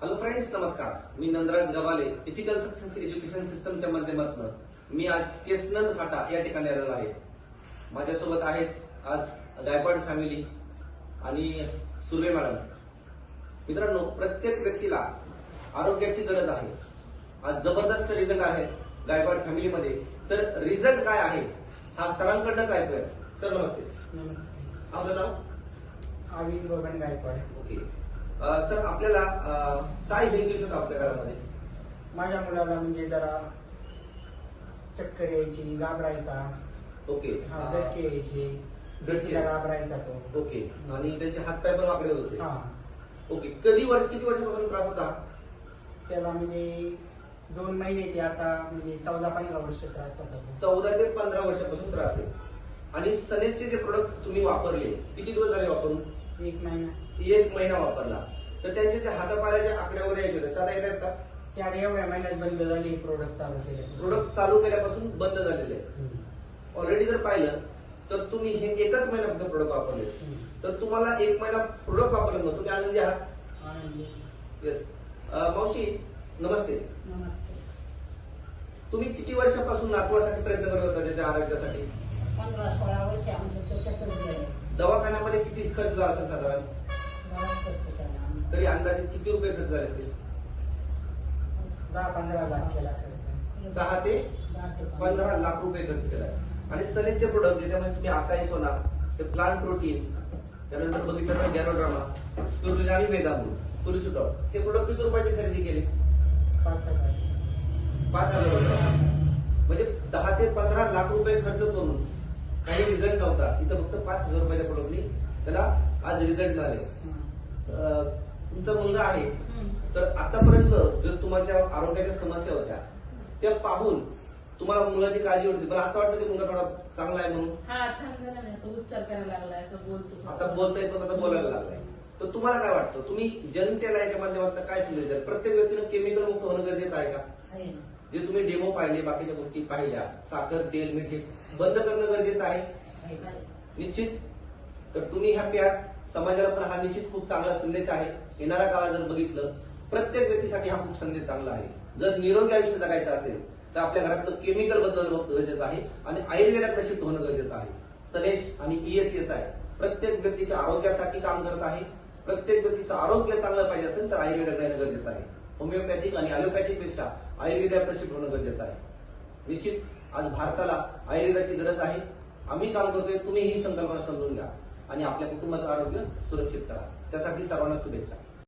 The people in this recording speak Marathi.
हॅलो फ्रेंड्स नमस्कार. मी Nandraj Gawale ethical success education सिस्टमच्या माध्यमातून. मी आज केसनंद फाटा या ठिकाणी आलेलो आहे. माझ्यासोबत आहेत आज गायकवाड फॅमिली आणि सुर्वे मॅडम मित्रांनो प्रत्येक व्यक्तीला आरोग्याची गरज आहे. आज जबरदस्त रिझल्ट आहे गायकवाड फॅमिलीमध्ये तर रिझल्ट काय आहे? हा सरांकडनंच ऐकूया सर नमस्ते. आपलं नाव? बबन गायकवाड. ओके सर आपल्याला काय इश्यू होता आपल्या घरामध्ये? माझ्या मुलाला म्हणजे जरा चक्कर यायची घाबरायचा. ओके. हा झटके यायची. झटकीला घाबरायचा तो. ओके. आणि त्यांचे हात पाय पण वाकडे होते. हा. ओके. कधी वर्ष किती वर्षापासून त्रास होता? त्याला म्हणजे दोन महिने ते आता म्हणजे चौदा पंधरा वर्ष त्रास होता तो. चौदा ते पंधरा वर्षापासून त्रास आहे. आणि सनेजचे जे प्रोडक्ट तुम्ही वापरले किती दिवस झाले वापरून? एक महिना. एक महिना वापरला. तर त्यांचे जे हातापायाच्या आकड्यावर यायचे होते त्याला येतात का? त्या एवढ्या महिन्यात बंद झाले प्रोडक्ट चालू केले. प्रोडक्ट चालू केल्यापासून बंद झालेले. आहे ऑलरेडी जर पाहिलं तर तुम्ही हे एकच महिना फक्त प्रोडक्ट वापरले. तर तुम्हाला एक महिना प्रोडक्ट वापरलं मग. तुम्ही आनंदी आहात? येस मावशी नमस्ते. नमस्ते. तुम्ही किती वर्षापासून नातवासाठी प्रयत्न करत होता त्याच्या आरोग्यासाठी? पंधरा सोळा वर्ष आमचं दवाखान्यामध्ये किती खर्च झाला असेल साधारण. तरी अंदाजे किती रुपये खर्च झाले असतील? दहा पंधरा लाख केला खर्च. दहा ते पंधरा. लाख रुपये खर्च केला. आणि सनेजचे प्रोडक्ट ज्याच्यामध्ये तुम्ही आकाई सोना ते प्लांट प्रोटीन त्यानंतर बघितलं तर गॅरोड्रामा स्पिरुलिना आणि वेदामू पुरुषुटॉप हे प्रोडक्ट किती रुपयाची खरेदी केले? पाच हजार. पाच हजार रुपये. म्हणजे दहा ते पंधरा लाख रुपये खर्च करून काही रिझल्ट नव्हता. इथं फक्त पाच हजार रुपयाच्या प्रोडक्टनी त्याला आज रिझल्ट मिळाले. तुमचा मुलगा आहे. तर आतापर्यंत जर तुमच्या आरोग्याच्या समस्या होत्या त्या पाहून तुम्हाला मुलाची काळजी होती पण आता वाटतं की मुलगा थोडा चांगला आहे म्हणून. हा उच्चार करायला लागलाय बोलतो. आता बोलता येतो आता बोलायला लागलाय. तर तुम्हाला काय वाटतं? तुम्ही जनतेला याच्या माध्यमातून काय संदेश द्याल? प्रत्येक व्यक्तीनं केमिकल मुक्त होणं गरजेचं आहे का. जे तुम्ही डेमो पाहिले बाकीच्या गोष्टी पाहिल्या साखर तेल मीठ हे बंद करणं गरजेचं आहे? निश्चित? तर तुम्ही हॅपी आहात समाजाला पण हा निश्चित खूप चांगला संदेश आहे. येणाऱ्या काळात जर बघितलं प्रत्येक व्यक्तीसाठी हा खूप संदेश चांगला आहे. जर निरोगी आयुष्य जगायचं असेल तर आपल्या घरातलं केमिकल बदलणं गरजेचं आहे आणि आयुर्वेदाकडे शिफ्ट होणं गरजेचं आहे. सनेज आणि ईएसएस आहे प्रत्येक व्यक्तीच्या आरोग्यासाठी काम करत आहे. प्रत्येक व्यक्तीचं आरोग्य चांगलं पाहिजे असेल तर आयुर्वेदाकडे येणं गरजेचं आहे. होमिओपॅथिक आणि अलोपॅथिकपेक्षा आयुर्वेदाकडे शिफ्ट होणं गरजेचं आहे. निश्चित आज भारताला आयुर्वेदाची गरज आहे. आम्ही काम करतोय तुम्ही ही संकल्पना समजून घ्या आणि आपल्या कुटुंबाचं आरोग्य सुरक्षित करा. त्यासाठी सर्वांना शुभेच्छा.